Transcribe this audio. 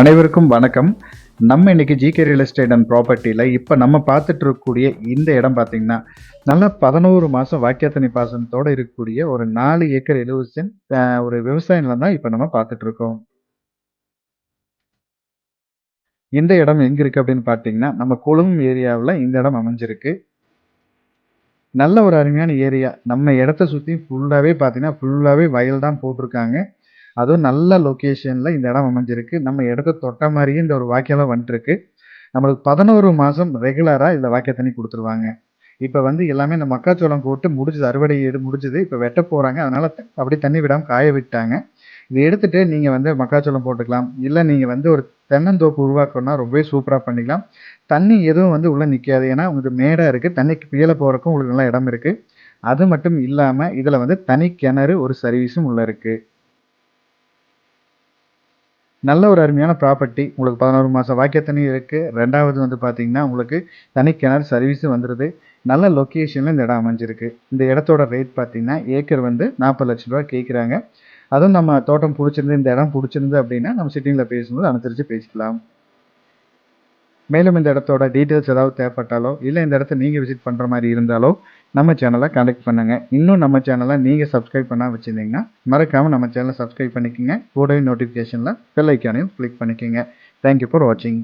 அனைவருக்கும் வணக்கம். நம்ம இன்னைக்கு ஜிகே ரியல் எஸ்டேட் அண்ட் ப்ராப்பர்ட்டியில் இப்போ நம்ம பார்த்துட்டு இருக்கக்கூடிய இந்த இடம் பார்த்தீங்கன்னா நல்லா பதினோரு மாதம் வாக்கியத்தனி பாசனத்தோடு இருக்கக்கூடிய ஒரு நாலு ஏக்கர் எழுபது சென்ட் ஒரு விவசாய நிலம் தான் இப்போ நம்ம பார்த்துட்ருக்கோம் இந்த இடம் எங்கே இருக்குது அப்படின்னு பார்த்தீங்கன்னா நம்ம கொழும்பு ஏரியாவில் இந்த இடம் அமைஞ்சிருக்கு. நல்ல ஒரு அருமையான ஏரியா. நம்ம இடத்த சுற்றி ஃபுல்லாகவே பார்த்தீங்கன்னா ஃபுல்லாகவே வயல் தான் போட்டிருக்காங்க. அதுவும் நல்ல லொக்கேஷனில் இந்த இடம் அமைஞ்சிருக்கு. நம்ம இடத்த தொட்ட மாதிரியே இந்த ஒரு வாக்கியெல்லாம் வந்துட்டுருக்கு. நம்மளுக்கு பதினோரு மாதம் ரெகுலராக இதில் வாக்கிய தண்ணி கொடுத்துருவாங்க. இப்போ வந்து எல்லாமே இந்த மக்காச்சோளம் போட்டு முடிஞ்சது அறுவடை எடு முடிஞ்சது. இப்போ வெட்ட போகிறாங்க அதனால் அப்படியே தண்ணி விடாமல் காய விட்டாங்க. இதை எடுத்துகிட்டு நீங்கள் வந்து மக்காச்சோளம் போட்டுக்கலாம். இல்லை நீங்கள் வந்து ஒரு தென்னந்தோப்பு உருவாக்கணும்னா ரொம்பவே சூப்பராக பண்ணிக்கலாம். தண்ணி எதுவும் வந்து உள்ளே நிற்காது ஏன்னா உங்களுக்கு மேடாக இருக்குது தண்ணிக்கு கீழே போகிறக்கும் உங்களுக்கு நல்ல இடம் இருக்குது அது மட்டும் இல்லாமல் இதில் வந்து தனி கிணறு ஒரு சர்வீஸும் உள்ளே இருக்குது நல்ல ஒரு அருமையான ப்ராப்பர்ட்டி உங்களுக்கு பதினோரு மாதம் வாக்கிய இருக்குது ரெண்டாவது வந்து பார்த்தீங்கன்னா உங்களுக்கு தனி கிணறு சர்வீஸும் வந்துடுது நல்ல லொக்கேஷனில் இந்த இடம் அமைஞ்சிருக்கு. இந்த இடத்தோட ரேட் பார்த்தீங்கன்னா ஏக்கர் வந்து நாற்பது லட்ச ரூபா கேட்குறாங்க அதுவும் நம்ம தோட்டம் பிடிச்சிருந்து இந்த இடம் பிடிச்சிருந்து அப்படின்னா நம்ம சிட்டிங்கில் பேசும்போது அனுசரித்து பேசிக்கலாம். மேலும் இந்த இடத்தோட டீட்டெயில்ஸ் ஏதாவது தேவைப்பட்டாலோ இல்லை இந்த இடத்த நீங்கள் விசிட் பண்ணுற மாதிரி இருந்தாலோ நம்ம சேனலை கான்டாக்ட் பண்ணுங்கள் இன்னும் நம்ம சேனலை நீங்கள் சப்ஸ்கிரைப் பண்ணால் வச்சுருந்தீங்கன்னா மறக்காமல் நம்ம சேனலை சப்ஸ்கிரைப் பண்ணிக்கோங்க. கூடவே நோட்டிஃபிகேஷனில் பெல் ஐக்கானையும் கிளிக் பண்ணிக்கோங்க. தேங்க்யூ ஃபார் வாட்சிங்